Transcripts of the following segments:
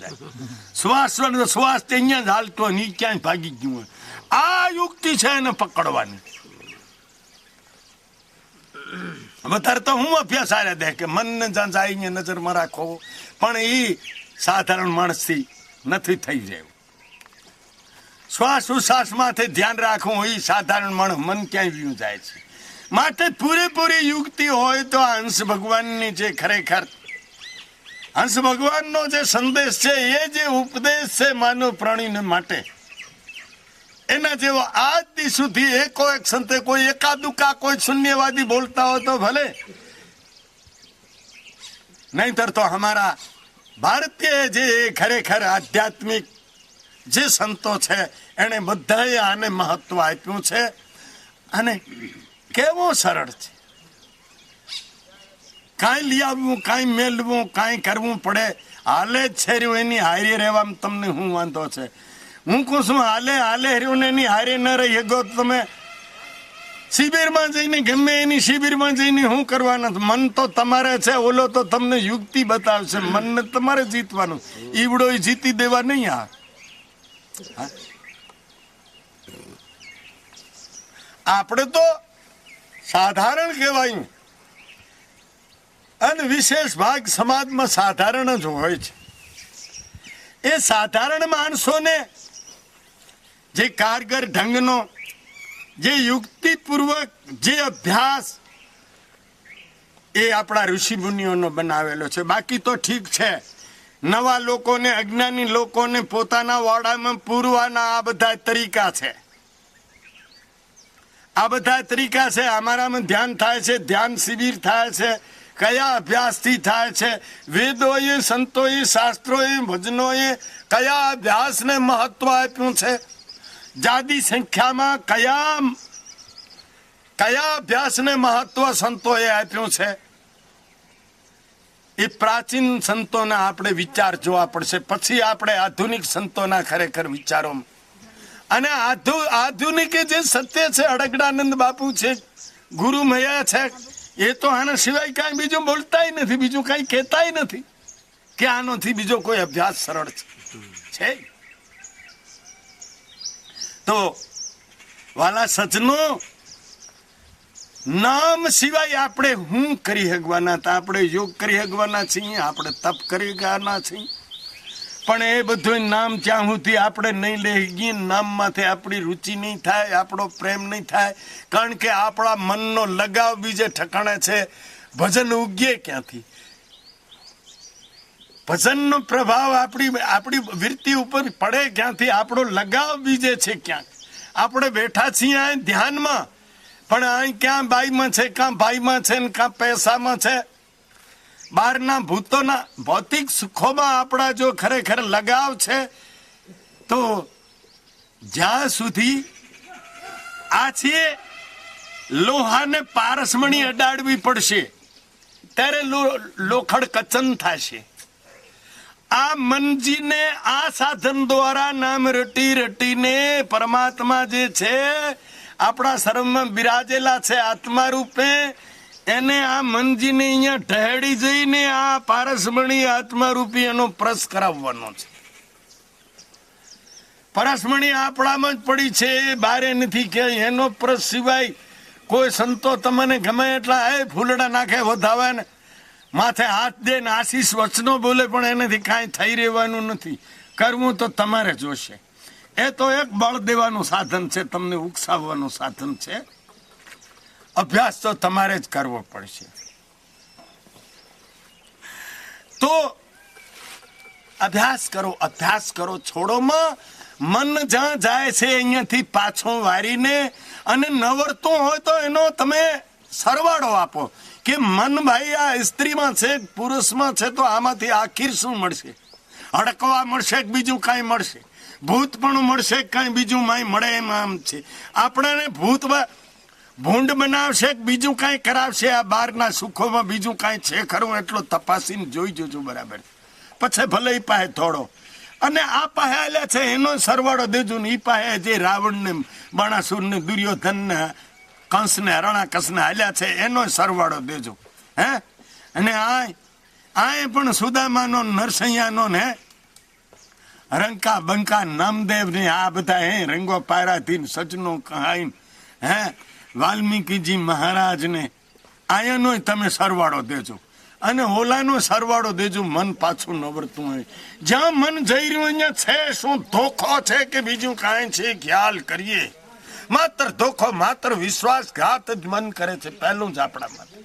જાય. શ્વાસ શ્વાસ અહીંયા જ હાલતો નહીં ક્યાંય ભાગી ગયું હોય. આ યુક્તિ છે એને પકડવાની. વધારે તો હું અભ્યાસ આર્યા દે કે મનને જ્યાં જાય નજરમાં રાખો. પણ એ સાધારણ માણસથી નથી થઈ જાય શ્વાસ ઉશ્વાસમાંથી ધ્યાન રાખવું એ સાધારણ માણસ મન ક્યાંય વ્યૂ જાય છે. માટે પૂરેપૂરી યુક્તિ હોય તો હંસ ભગવાનની જે ખરેખર હંસ ભગવાનનો જે સંદેશ છે, એ જે ઉપદેશ છે માનવ પ્રાણીને માટે, એના જેવો આજ દી સુધી એકો એક સંતે કોઈ એકાદુકા કોઈ શૂન્યવાદી બોલતા હોય તો ભલે. નહીતર તો અમારા ભારતીય જે ખરેખર આધ્યાત્મિક જે સંતો છે, એણે બધાએ આને મહત્વ આપ્યું છે. અને કેવો સરળ છે. કાંઈ લઈ આવવું, કાંઈ મેળવું, કાંઈ કરવું પડે. હાલે જ છે એની હારી રહેવામાં તમને શું વાંધો છે? હું કહું છું, હાલે હાલે રહ્યું એની હારે ન રહી શકો તમે શિબિરમાં જઈને, ગમે એની શિબિરમાં જઈને શું કરવાના મન તો તમારે છે, ઓલો તો તમને યુક્તિ બતાવશે. મનને તમારે જીતવાનું. ઈવડો જીતી દેવા નહીં આ? આપણે તો સાધારણ કહેવાય. અને વિશેષ ભાગ સમાજમાં સાધારણ જ હોય છે. એ સાધારણ માણસોને જે કારગર ઢંગનો, જે યુક્તિપૂર્વક જે અભ્યાસ એ આપણા ઋષિ મુનિઓનો બનાવેલો છે. બાકી તો ઠીક છે. નવા લોકોને, અજ્ઞાની લોકોને પોતાના વાડામાં પૂરવાના આ બધા તરીકા છે. આ બધા તરીકા છે. અમારામાં ધ્યાન થાય છે, ધ્યાન શિબિર થાય છે કયા અભ્યાસથી થાય છે? વેદોએ, સંતોએ, શાસ્ત્રોએ, ભજનોએ કયા અભ્યાસને મહત્વ આપ્યું છે? જાદી સંખ્યામાં કયા કયા અભ્યાસને મહત્વ સંતોએ આપ્યું છે? એ પ્રાચીન સંતોના આપણે વિચાર જોવા પડશે. પછી આપણે આધુનિક સંતોના ખરેખર વિચારો. અને આધુ, આધુનિક જે સત્ય છે, અડગડાનંદ બાપુ છે, ગુરુ મયા છે એ તો આના સિવાય કાંઈ બીજું બોલતાય નથી, બીજું કાંઈ કહેતાય નથી કે આનોથી બીજો કોઈ અભ્યાસ સરળ છે. તો વાલા સચનો નામ સિવાય આપણે હું કરી હગવાના હતા આપણે યોગ કરી હગવાના છીએ, આપણે તપ કરી ગવાના છીએ. પણ એ બધું નામ જ્યાં સુધી આપણે નહીં લઈ ગઈ નામમાંથી આપણી રુચિ નહીં થાય, આપણો પ્રેમ નહીં થાય. કારણ કે આપણા મનનો લગાવ બીજે ઠકાણે છે. ભજન ઉગીએ ક્યાંથી? ભજનનો પ્રભાવ આપણી આપણી વૃત્તિ ઉપર પડે ક્યાંથી? આપણો લગાવ બીજે છે ક્યાંક? આપણે બેઠા છીએ અહીં ધ્યાનમાં. પણ અહીં ક્યાં બાઈમાં છે કાં ભાઈમાં છે ને કાં પૈસામાં છે? બહારના ભૂતોના ભૌતિક સુખોમાં આપણા જો ખરેખર લગાવ છે, તો જ્યાં સુધી આ છીએ, લોહાને પારસમણી અડાડવી પડશે, ત્યારે લોખંડ કચન થશે. આ મનજીને, આ સાધન દ્વારા નામ રટી રટીને પરમાત્મા જે છે, આપણા શરમમાં બિરાજેલા છે આત્મા રૂપે એને આ મનજીને અહીંયા ઢહેડી જઈને આ પારસમણી આત્મારૂપી એનો પ્રસ કરાવવાનો છે. પરસમણી આપણામાં જ પડી છે, એ બારે નથી કે એનો પ્રસ સિવાય કોઈ સંતો તમને ગમે એટલા, એ ફૂલડા નાખે વધાવે ને, માથે હાથ દે ને આશીષ વચનો બોલે, પણ એનાથી કાંઈ થઈ રહેવાનું નથી. કરવું તો તમારે જોશે. એ તો એક બળ દેવાનું સાધન છે, તમને ઉકસાવવાનું સાધન છે. અભ્યાસ તો તમારે જ કરવો પડશે. તો અભ્યાસ કરો અભ્યાસ કરો છોડોમાં મન જ્યાં જાય છે અહીંયાથી પાછો વારીને અને નવરતું હોય તો એનો તમે સરવાળો આપો કે મન ભાઈ આ સ્ત્રીમાં છે, પુરુષમાં છે, તો આમાંથી આખીર શું મળશે? અડકવા મળશે કે બીજું કાંઈ મળશે? ભૂત પણ મળશે કાંઈ બીજું માય મળે એમ આમ છે. આપણાને ભૂત ભૂંડ બનાવશે કે બીજું કાંઈ કરાવશે? આ બહારના સુખોમાં બીજું કાંઈ છે ખરું? એટલો તપાસીને જોઈ જોજો બરાબર. પછી ભલે ઈ પાસે થોડો. અને આ પાસે આલ્યા છે, એનો સરવાળો દેજો ને ઈ પાસે જે રાવણને, બાણાસુરને, દુર્યોધનને, કંસને હરણાકસને હાલ્યા છે, એનો સરવાળો દેજો. હે? અને આ આય પણ સુદામાનો નરસૈયાનો ને રંકા બંકા નામદેવ ને આ બધા હે રંગો પારાથી સજનો કહાઈ હે? વાલ્મીકીજી મહારાજને આયનો તમે સરવાળો દેજો. અને ઓલાનો સરવાળો દેજો, મન પાછું નવરતું હોય. જ્યાં મન જઈ રહ્યું અહીંયા છે શું? ધોખો છે કે બીજું કાંઈ છે? ખ્યાલ કરીએ. માત્ર ધોખો, માત્ર વિશ્વાસઘાત જ મન કરે છે, પહેલું જ આપણા માટે.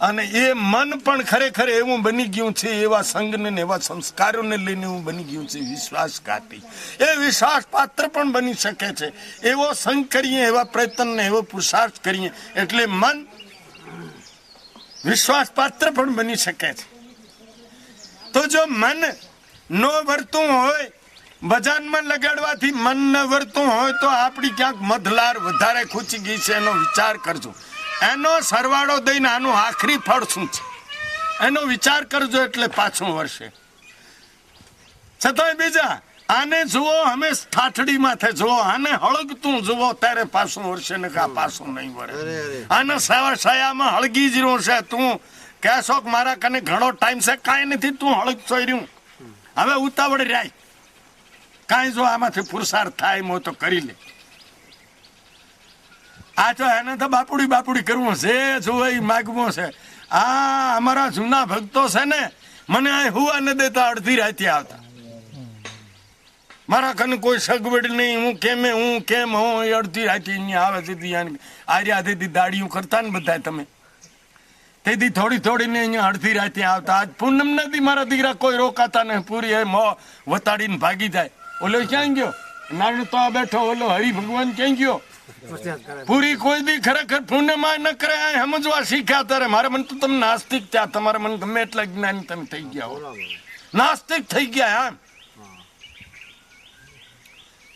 અને એ મન પણ ખરેખર એવું બની ગયું છે, એવા સંઘને એવા સંસ્કારોને લઈને એવું બની ગયું છે, વિશ્વાસઘાતી. એ વિશ્વાસ પાત્ર પણ બની શકે છે. એવો સંઘ કરીએ, એવા પ્રયત્નને એવો પુરુષાર્થ કરીએ, એટલે મન વિશ્વાસ પાત્ર પણ બની શકે છે. તો જો મન નો વર્તું હોય બજારમાં લગાડવાથી મન ન વર્તું હોય, તો આપણી ક્યાંક મધલાર વધારે ખૂચી ગઈ છે, એનો વિચાર કરજો. એનો સરવાળો દઈને આનું આખરી ફળ શું છે? એનો વિચાર કરજો એટલે પાછું વર્ષે છતાંય બીજા આને જુઓ અમે થાથડી માથે જુઓ આને હળગતું જુઓ ત્યારે પાછું વર્ષે ને કા પાછું નહીં વળે. આને સાવા સાયામાં હળગી જ રહ્યું છે તું કહેશો કે મારા કને ઘણો ટાઈમ છે કાંઈ નથી તું હળગતો રહ્યું. હવે ઉતાવળ રાય. કાંઈ જો આમાંથી ફુરસાર થાય એમ તો કરી લે. આ તો એને તો બાપુડી બાપુડી કરવું છે, જો માગવો છે. આ અમારા જૂના ભક્તો છે ને, મને આ હુવા ન દેતા અડધી રાતે આવતા. મારા કને કોઈ સગવડ નહીં, હું કેમે, હું કેમ, હું એ અડધી રાતે અહીંયા આવે તેથી આર્યા તેથી દાડીઓ કરતા ને બધા તમે. તેથી થોડી થોડી ને અહીંયા અડધી રાતે આવતા. આજ પૂનમ નથી મારા દીકરા કોઈ રોકાતા ને પૂરી એ મો વતાડીને ભાગી જાય. ઓલો ક્યાં ગયો? નાનો તો આ બેઠો, ઓલો હરિ ભગવાન ક્યાં ગયો? પૂરી કોઈ દી ખરેખર પુણ્યમાં ન કરે સમજવા શીખ્યા ત્યારે મારે મન તો તમે નાસ્તિક ત્યાં તમારે મન ગમે એટલા જ્ઞાની તમે થઈ ગયા હો. નાસ્તિક થઈ ગયા એમ.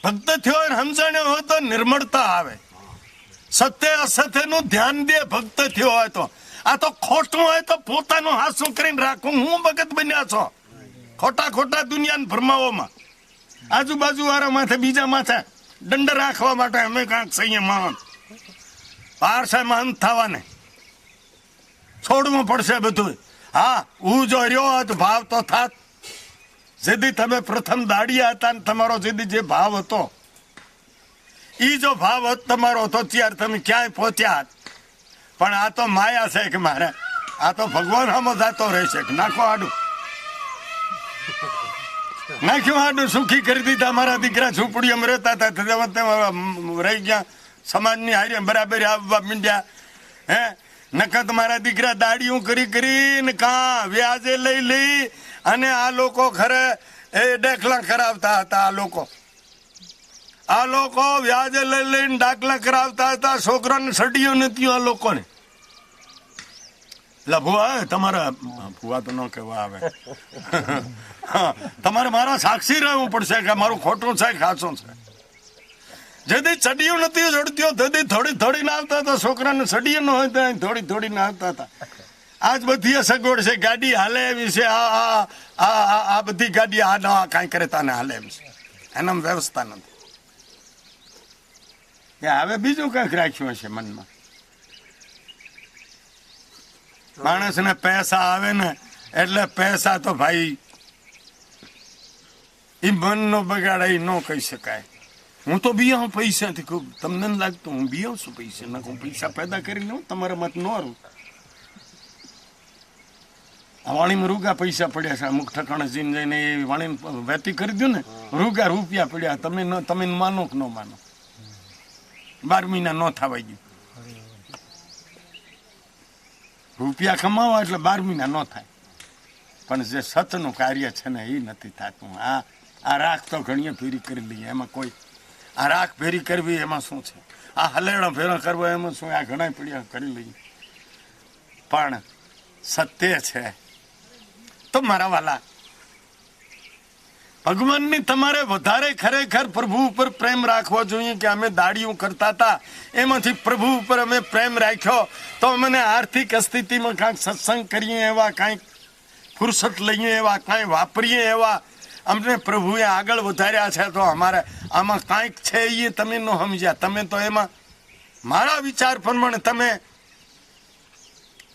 ભક્ત થયો સમજણ્યો હોય તો નિર્મળતા આવે. સત્ય અસત્યનું ધ્યાન દે ભક્ત થયો હોય તો. આ તો ખોટું હોય તો પોતાનું હાસું કરીને રાખું. હું ભગત બન્યા છો. ખોટા ખોટા દુનિયાને ભરમાવોમાં આજુબાજુ વાળા માથે બીજા માથે. દંડ રાખવા માટે અમે કાંઈક મહાન પારસામાં અંત થવાને. છોડવું પડશે બધું. હા, હું જો રહ્યો હોત, ભાવ તો થાત. જેથી તમે પ્રથમ દાડિયા હતા ને તમારો જેથી જે ભાવ હતો. એ જો ભાવ હતો તમારો હતો ત્યારે તમે ક્યાંય પહોંચ્યા. પણ આ તો માયા છે કે મારે. આ તો ભગવાન હમ થતો રહેશે નાખો આડું. નાખ્યું આડું સુખી કરી દીધા. મારા દીકરા ઝૂંપડીમાં રહેતા હતા રહી ગયા. સમાજની હારે બરાબર આવવા મીંડ્યા. હે? નખત મારા દીકરા દાડીયું કરી કરીને કા વ્યાજે લઈ લઈ અને આ લોકો ખરે એ દાખલા કરાવતા હતા, આ લોકો. આ લોકો વ્યાજે લઈ લઈને દાખલા કરાવતા હતા, છોકરાને સડીઓ નથી આ લોકોને. લા ભુવા, તમારા ભુવા તો ન કહેવા આવે. તમારે મારા સાક્ષી રહેવું પડશે કે મારું ખોટું છે, ખાસું છે. જેથી ચડિયું નથી જડતીઓ તેથી થોડી થોડી ના હતા છોકરાને સડિયું ન હોય તો થોડી થોડી ના હતા. આજ બધી સગવડ છે, ગાડી હાલે એવી છે, આ, આ- આ બધી ગાડી આ ના કાંઈ કરે તાને હાલે એમ છે. એનામાં વ્યવસ્થા નથી. કે હવે બીજું કંઈક રાખ્યું હશે મનમાં. માણસને પૈસા આવે ને, એટલે પૈસા તો ભાઈ એ મનનો બગાડ એ ન કહી શકાય. હું તો બી પૈસાથી ખૂબ, તમને લાગતું, હું બી છું પૈસા. હું પૈસા પેદા કરીને હું તમારા મત ન રહું વાણીમાં રૂગા પૈસા પડ્યા છે. અમુક ઠકાણે જઈને જઈને એ વાણીને વેતી કરી દઉં ને. રૂગા રૂપિયા પડ્યા. તમે ન, તમે માનો કે ન માનો. બાર મહિના ન થવાય ગયું. રૂપિયા કમાવા એટલે બાર મહિના ન થાય. પણ જે સતનું કાર્ય છે ને, એ નથી થતું. આ આ રાખ તો ઘણીએ ફેરી કરી લઈએ. એમાં કોઈ આ રાખ ફેરી કરવી એમાં શું છે? આ હલેડો ફેરો કરવો એમાં શું આ ઘણા પીડિયા કરી લઈએ. પણ સત્ય છે. તો મારા વાલા, ભગવાનની તમારે વધારે ખરેખર પ્રભુ ઉપર પ્રેમ રાખવો જોઈએ કે અમે દાડીઓ કરતા હતા. એમાંથી પ્રભુ ઉપર અમે પ્રેમ રાખ્યો. તો અમને આર્થિક સ્થિતિમાં કાંઈક સત્સંગ કરીએ એવા કાંઈક ફુરસત લઈએ એવા કાંઈ વાપરીએ એવા અમને પ્રભુએ આગળ વધાર્યા છે તો અમારે આમાં કાંઈક છે એ તમે ન સમજ્યા. તમે તો એમાં મારા વિચાર પ્રમાણે તમે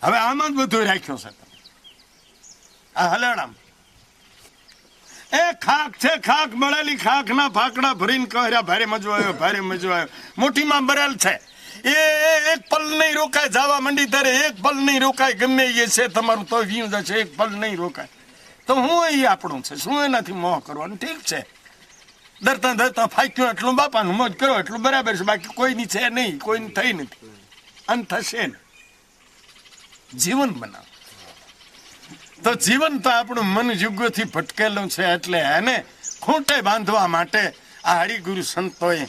હવે આમાં જ બધું રાખ્યું છે તમે. આ આમ એ ખાક છે, ખાક મળેલી ખાક ના ફાકડા ભરીને કહ્યા ભારે મજો આવ્યો, ભારે મજો આવ્યો. મોટીમાં બરેલ છે. એ એ- એક પલ નહીં રોકાય, જવા મંડી ત્યારે એક પલ નહીં રોકાય, ગમે એ છે, તમારું તો વ્યૂ જશે એક પલ નહીં રોકાય. તો હું એ આપણું છે. શું એનાથી મોહ કરવાનું? ઠીક છે. દરતા દરતા ફાક્યું એટલું બાપાનું મોજ કરો, એટલું બરાબર છે. બાકી કોઈની છે નહીં, કોઈની થઈ નથી. અને થશે ને. જીવન બનાવ. તો જીવન તો આપણું મન યુગોથી ભટકેલું છે એટલે એને ખૂંટે બાંધવા માટે આ હરિગુરુ સંતોએ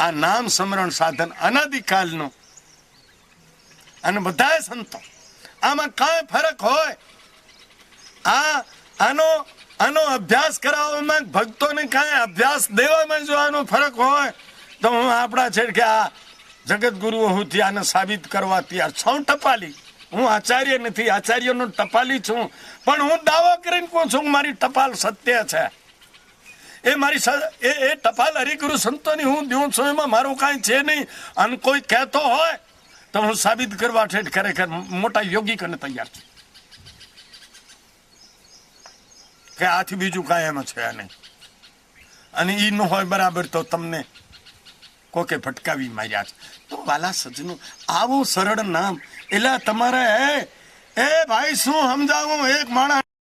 આ નામ સ્મરણ સાધન અનાદિકાલનું અને બધા સંતો, આમાં કાંઈ ફરક હોય? આ આનો આનો અભ્યાસ કરાવવામાં ભક્તોને કાંઈ અભ્યાસ દેવામાં જો આનો ફરક હોય તો હું આપણા છે કે આ જગતગુરુઓ હું આને સાબિત કરવા તૈયાર છું. ટપાલી. હું આચાર્ય નથી, આચાર્યનો ટપાલી છું. પણ હું દાવો કરીને કહું છું મારી ટપાલ સત્ય છે. એ મારી એ એ ટપાલ હરિગુરુ સંતોની હું દઉં છું, એમાં મારું કાંઈ છે નહીં. અને કોઈ કહેતો હોય તો હું સાબિત કરવા છે ખરેખર મોટા યોગી કને તૈયાર છું. કે આથી બીજું કાંઈ એમાં છે નહીં. અને એ ન હોય બરાબર તો તમને કોકે ભટકાવી માર્યા છે. તો વાલા સજનો, આવું સરળ નામ. એટલે તમારે એ ભાઈ, શું સમજાવું? એક માણસ